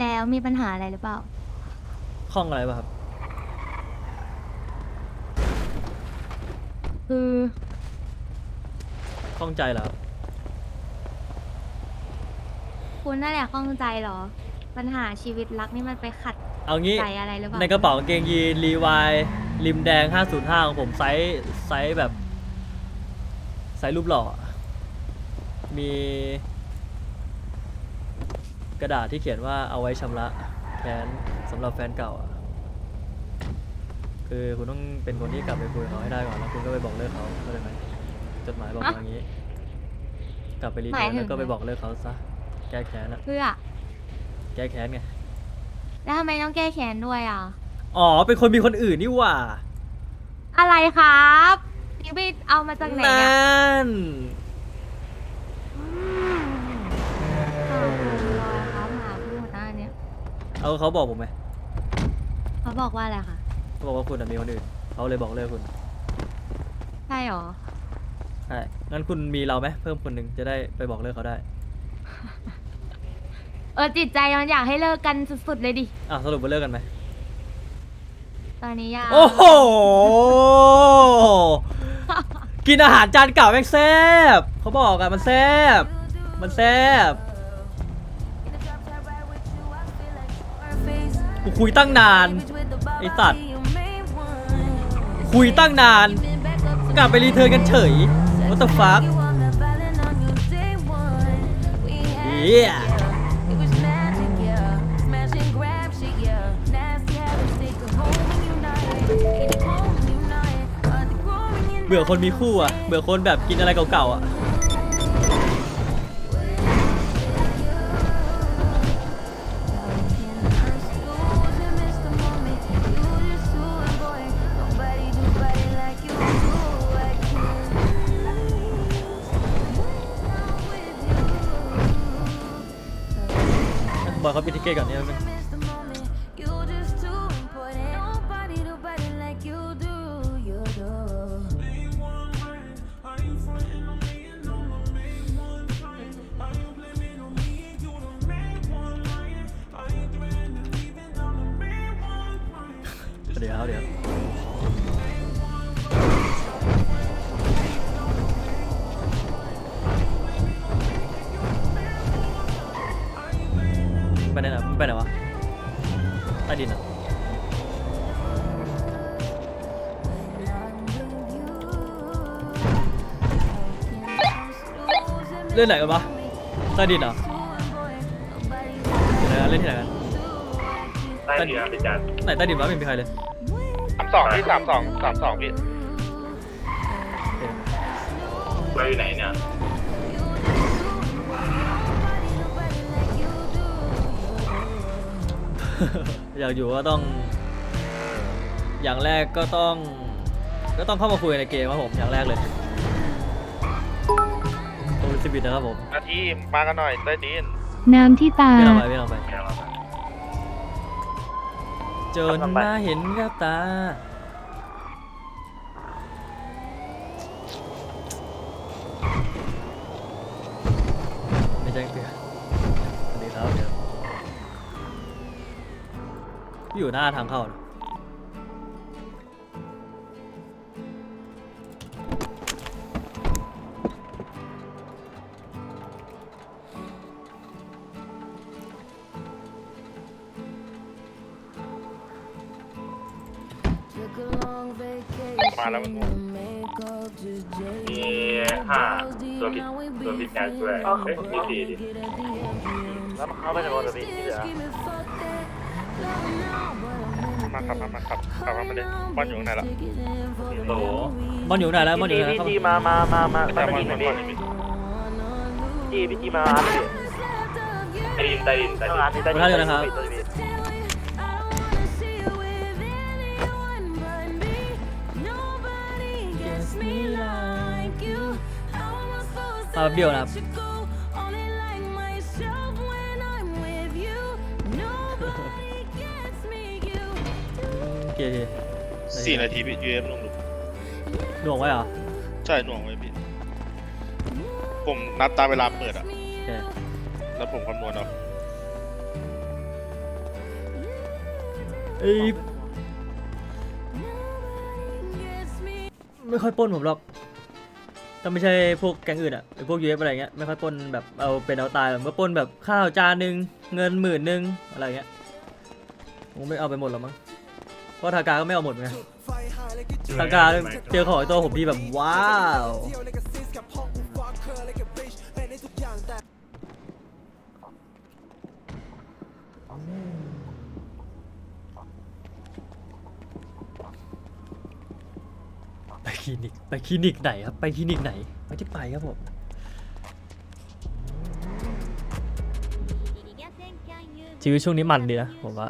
แล้วมีปัญหาอะไรหรือเปล่า ข้องอะไรป่ะครับคือข้องใจเหรอครับคุณนั่นแหละข้องใจเหรอ ปัญหาชีวิตรักนี่มันไปขัดเอางี้ ใจอะไรหรือเปล่าในกระเป๋ากางเกงยีนรีวายริมแดง 505 ของผมไซส์ไซส์แบบ ไซส์รูปหล่ออะมี กระดาษที่เขียนว่าเอาไว้ชำระแค้นสำหรับแฟนเก่าอะคือคุณต้องเป็นคนที่กลับไปคุยกับเขาให้ได้ก่อนแล้วคุณก็ไปบอกเลิกเขาเข้าใจไหมจดหมายบอกมาอย่างนี้ กลับไปรีเทิร์นแล้วก็ไปบอกเลิกเขาซะแก้แค้นอะเพื่อ แก้แค้นไงแล้วทำไมต้องแก้แค้นด้วยอะ อ๋อเป็นคนมีคนอื่นนี่หว่าอะไรครับนี่ไปเอามาจากไหนเนี่ยนั่น ข่าวคุณลอยครับหาพูดนะอันเนี่ย เอาเขาบอกผมไหมเขาบอกว่าอะไรคะเขาบอกว่าคุณอะมีคนอื่นเขาเลยบอกเลิกคุณใช่หรอใช่งั้นคุณมีเราไหมเพิ่มคนหนึ่งจะได้ไปบอกเลิกเขาได้เออจิตใจมันอยากให้เลิกกันสุดๆเลยดิอะสรุปว่าเลิกกันไหมตอนนี้อยากโอ้โห กินอาหารจานเก่าแม่งแซ่บเขาบอกอะมันแซ่บมันแซ่บ คุยตั้งนาน ไอ้สัตว์ คุยตั้งนาน กลับไปรีเทิร์นกันเฉย What the fuck เฮียเบื่อคนมีคู่อะเบื่อคนแบบกินอะไรเก่าๆอะ บอยเขาปิดทิเกตก่อนเนี่ย ล่นไหนกันปะใต้ดินเหรอที่ไหนกันเล่นที่ไหนกันใต้ดินพี่จันไหนใต้ดินวะไม่มีใครเลยสามสองพี่สามสองสามสองพี่โอเคเราอยู่ไหนเนี่ยอยากอยู่ก็ต้อง อย่างแรกก็ต้อง ก็ต้องเข้ามาคุยในเกมครับผมอย่างแรกเลยโอ้ย สิบิดนะครับผมนาทีมากันหน่อยใต้ดินน้ำที่ตาไม่ลองไปไม่ลองไปแค่เราจนหน้าเห็นกับตา ไม่แจ้งเตือนสวัสดีครับเดี๋ยวพี่อยู่หน้าทางเข้านะ แล้วมันมีห้าตัวพี่ตัวพี่แจ๊คด้วยเฮ้ยมีสี่ดิแล้วเขาไปจากบอลพี่ที่เหลือมาขับมามาขับขับมาเลยบอลอยู่ข้างในแล้วโหลบอลอยู่ไหนแล้วบอลอยู่ไหนแล้วครับจีมามามามาใต้ดินหน่อยพี่จีพี่จีมาใต้ดินใต้ดินใต้ดินขอบคุณท่านเลยนะครับ มาแบบเดียวนะครับโอเคโอเคสี่นาทีพี่ยูเอฟลงดูหน่วงไว้เหรอใช่หน่วงไว้พี่ ผมนัดตามเวลาเปิดอะโอเคแล้วผมคำนวณเอาไอ้ไม่ค่อยปล้นผมหรอก ถ้าไม่ใช่พวกแก๊งอื่นอะไอ้พวกยูเอฟอะไรเงี้ยไม่ค่อยปล้นแบบเอาเป็นเอาตายแบบก็ปล้นแบบข้าวจานหนึ่งเงินหมื่นหนึ่งอะไรเงี้ยผมไม่เอาไปหมดหรอกมั้งเพราะทากาก็ไม่เอาหมดไงทากาเจอของไอ้ตัวผมที่แบบว้าว ไปคลินิกไหนครับ ไปคลินิกไหนไม่ได้ไปครับผมชีวิตช่วงนี้มันดีนะผมว่า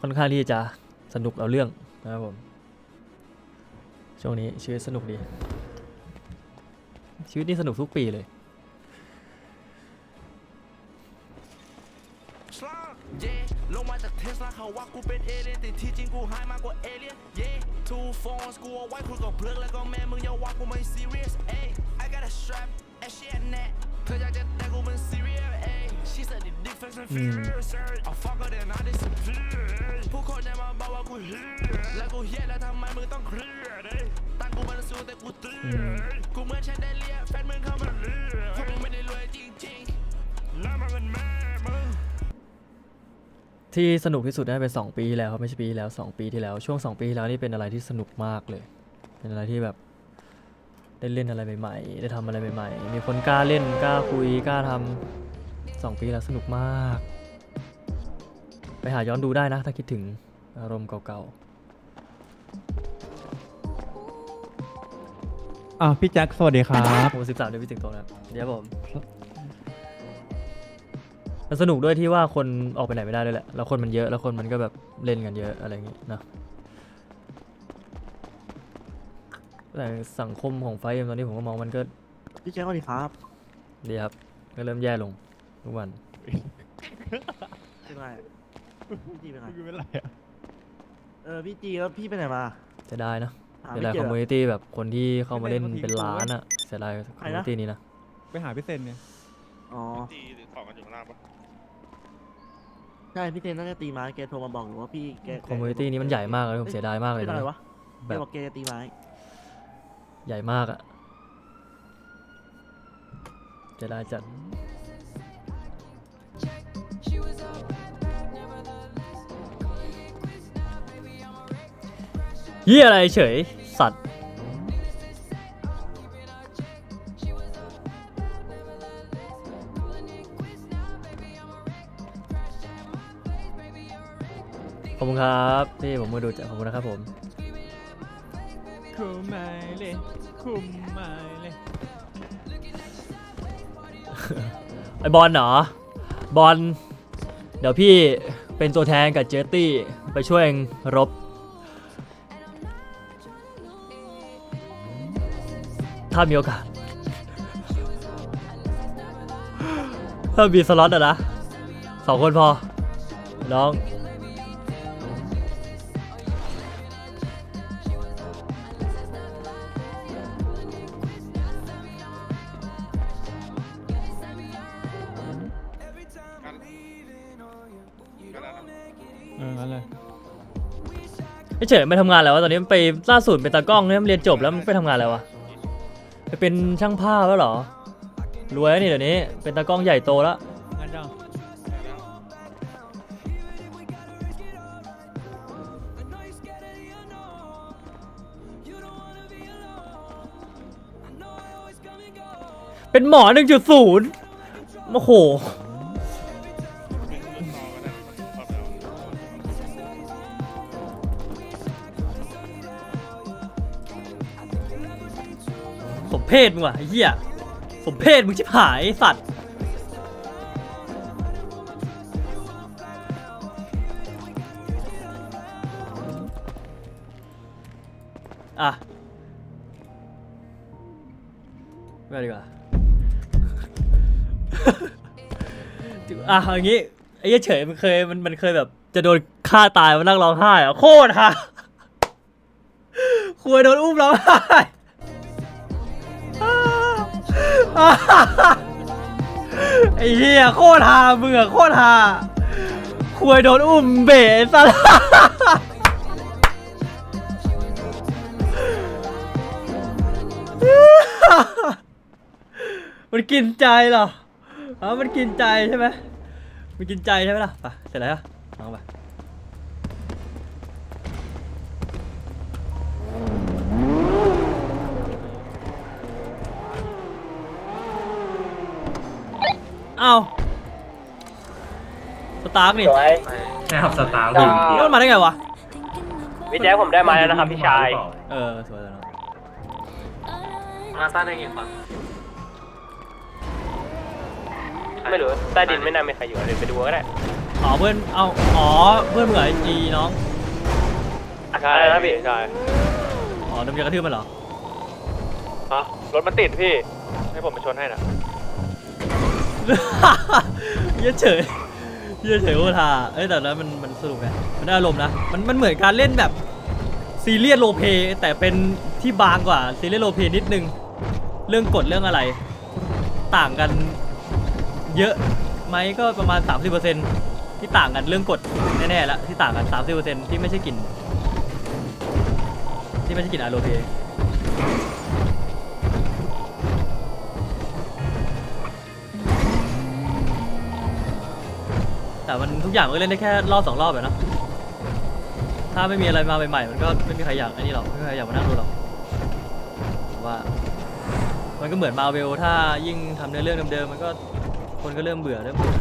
ค่อนข้างที่จะสนุกเอาเรื่องนะครับผม ช่วงนี้ชีวิตสนุกดี ชีวิตนี่สนุกทุกปีเลยเย่ลงมาจากเทสลาเขาว่ากูเป็นเอเลี่ยนแต่ที่จริงกูหายมากกว่าเอเลี่ยนเย่ two phones กูเอาไว้คุยกับเพื่อนแล้วก็แม่มึงอย่าว่ากูไม่ serious เอ้ย I got a strap ไอ้ shit แน่เธออยากจะแต่กูมัน serious เอ้ย she said the difference and furious เอา fuck her then I disappear ผู้คนจะมาบอกว่ากูเฮียแล้วกูเฮียแล้วทำไมมึงต้องเครียดเอ้ยตั้งกูมันสู้แต่กูเตี้ยกูเหมือนฉันได้เลียแฟนมึงเข้ามาเลียพวกมึงไม่ได้รวยจริงๆแล้วมันเป็นแม่มึง ที่สนุกที่สุดน่าจะเป็นสองปีที่แล้วครับไม่ใช่ปีที่แล้วสองปีที่แล้วช่วงสองปีที่แล้วนี่เป็นอะไรที่สนุกมากเลย เป็นอะไรที่แบบได้เล่นอะไรใหม่ๆ ได้ทำอะไรใหม่ๆ มีคนกล้าเล่นกล้าคุยกล้าทำสองปีแล้วสนุกมาก ไปหาย้อนดูได้นะ ถ้าคิดถึงอารมณ์เก่าอ่าพี่แจ็คสวัสดีครับๆผมสิบสามเดือนพี่ถึงโตแล้วเดี๋ยวผม มันสนุกด้วยที่ว่าคนออกไปไหนไม่ได้ด้วยแหละ แล้วคนมันเยอะ แล้วคนมันก็แบบเล่นกันเยอะอะไรอย่างงี้เนอะแต่สังคมของไฟเอ็มตอนนี้ผมก็มองมันก็พี่แจ็คสวัสดีครับดีครับก็เริ่มแย่ลงทุกวัน เป็นไงพี่จีเป็นไงไม่เป็นไรอะเออพี่จีแล้วพี่ไปไหนมาจะได้นะหาเสียไม่ดายเจคอมอ มูนิตี้แบบคนที่เข้ามาเล่นเป็นล้านอะเสียดายคอมใครมูนะนิตี้นี้นะ ไปหาพี่เซนเนี่ยอ๋อ ตีหรือของกันอยู่ข้างล่างปะ ใช่พี่เทนน่าจะตีไม้แกโทรมาบอกหนูว่าพี่แกคอมมูนิตี้นี้มันใหญ่มากเลยผมเสียดายมากเลยเป็นนะอะไรวะแบแกบบอกแกจะตีไม้ ใหญ่มากอะเสียดายจัดเฮียอะไรเฉย สัตว์ คุณครับที่ผมมาดูจากขอบคุณนะครับผมคุมไม่เลยคุมไม่เลยไอบอลเหรอบอลเดี๋ยวพี่เป็นตัวแทนกับเจตตี้ไปช่วยเองรบถ้ามีโอกาสถ้ามีสล็อตอะนะสองคนพอน้อง เอองั้นเลยไม่เฉยไม่ทำงานแล้ววะตอนนี้มันไปล่าสุดเป็นตากล้องเนี่ยมันเรียนจบแล้วมันไปทำงานแล้ววะไปเป็นช่างภาพแล้วเหรอรวยแล้วนี่เดี๋ยวนี้ เป็นตากล้องใหญ่โตแล้วงั้นจังเป็นหมอ 1.0 โอ้โห เพศมึงว่ะไอ้เหี้ยสมเพศมึงชิบหายสัตว์อะไม่ดีกว่าอะอย่างงี้ไอ้เฉยมันเคยมันมันเคยแบบ จะโดนฆ่าตายมานั่งร้องไห้อะโคตรฮะคุยโดนอุ้มร้องไห้ ไอ้เหี้ยโคตรฮามึงอโคตรฮาควยโดนอุ้มเบะซะแล้วมันกินใจเหรออ๋อมันกินใจใช่ไหมมันกินใจใช่ไหมล่ะไปเสร็จแล้วอะน้องไป เอาสตาร์กนี่สวยใช่ครับสตาร์วินนี่มันมาได้ไงวะ พี่แจ๊คผมได้มาแล้วนะครับพี่ชาย เออสวยแล้วเนาะมาซ่าได้กี่คนไม่รู้ใต้ดินไม่น่ามีใครอยู่เดี๋ยวไปดูก็ได้อ๋อเพื่อน เอา อ๋อเพื่อนมึงเหรอไอจีน้อง ใช่นะพี่ใช่อ๋อน้ำยากระทืบมันเหรอ ฮะรถมันติดพี่ ให้ผมไปชนให้นะ เหี้ยอะเฉยเหี้ยอะเฉยโอทาเอ้ยแต่แล้วมันมันสนุกไงมันได้อารมณ์นะมันมันเหมือนการเล่นแบบซีเรียสโรเพแต่เป็นที่บางกว่าซีเรียสโรเพนิดนึง เรื่องกฎเรื่องอะไร ต่างกันเยอะไหมก็ประมาณ 30%ที่ต่างกันเรื่องกฎแน่ๆแล้วที่ต่างกัน 30%ที่ไม่ใช่กลิ่นที่ไม่ใช่กลิ่นอโรเพ แต่มันทุกอย่างมันก็เล่นได้แค่รอบสองรอบแบบนะถ้าไม่มีอะไรมาใหม่ๆมันก็ไม่มีใครอยากไอ้นี่หรอกไม่มีใครอยากมานั่งดูหรอกผมว่า มันก็เหมือนมาเวลถ้ายิ่งทำเนื้อเรื่องเดิมๆมันก็คนก็เริ่มเบื่อเริ่มเบื่อ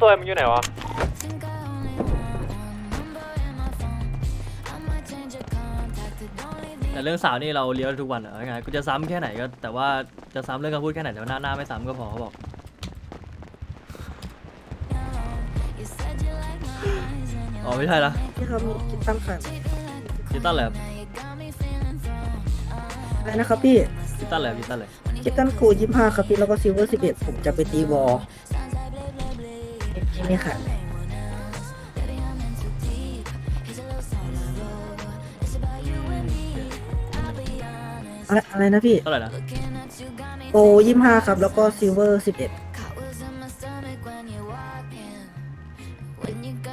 ตัวมันอยู่ไหนวะ แต่เรื่องสาวนี่เราเลี้ยวทุกวันอะไงกูจะซ้ำแค่ไหนก็ แต่ว่าจะซ้ำเรื่องคำพูดแค่ไหนแต่ว่าหน้าหน้าไม่ซ้ำก็พอเขาบอก อ๋อไม่ใช่ละพี่ครับมีคิดตั้งขันคิดตั้นแหละอะไรนะครับพี่คิดตั้นแหละคิดตั้นเลยคิดตั้งกูยี่ห้าครับพี่แล้วก็ซิลเวอร์สิบเอ็ดผมจะไปตีวอลที่นี่ค่ะ อะไรอะไรนะพี่ เท่าไหร่นะโกยี่ห้าครับ แล้วก็ซิลเวอร์สิบเอ็ด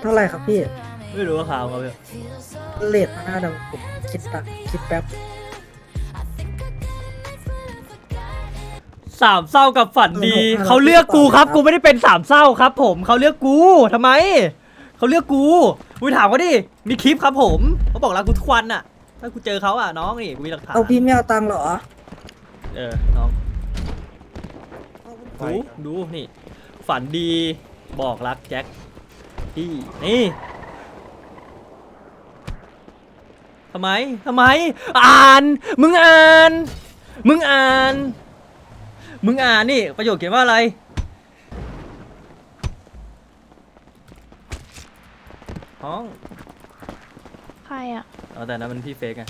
เท่าไหร่ครับพี่ไม่รู้ว่าข่าวเขาเนี่ยเลทมาหน้าดังผมคิดตังค์คิดแป๊บสามเศร้ากับฝันดีเออผมเขาเลือกกูครับครับ กูไม่ได้เป็นสามเศร้าครับ ผมเขาเลือกกูทำไม เขาเลือกกูกูถามเขาดิมีคลิปครับผมเขาบอกรักกูทุกวันน่ะ ถ้ากูเจอเขาอะน้องนี่กูมีหลักฐานเอาพี่ไม่เอาตังค์เหรอเออน้องดูดูนี่ ฝันดีบอกรักแจ็คพี่นี่ทำไมทำไม อ่าน มึงอ่าน มึงอ่าน มึงอ่านนี่ ประโยคเขียนว่าอะไร ท้องใครอะ เอาแต่นั้นมันพี่เฟกไง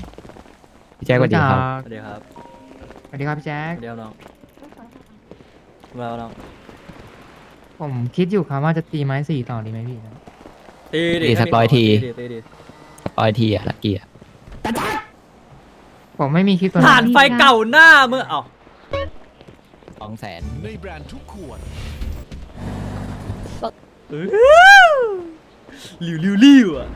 พี่แจ็คสวัสดีครับ สวัสดีครับสวัสดีครับพี่แจ็สควัสดีครับน้องมาน้องผมคิดอยู่ครับว่าจะตีไม้สี่ต่อดีไหมพี่ตีดิตีสักร้อยที ตีตีดิร้อยทีอะลักกี้อะผมไม่มีคลิปตัวผ่านไฟเก่าหน้าเมื่อเอ้าสองแสนในแบรนด์ทุกขวดลิวลิวลิวอะ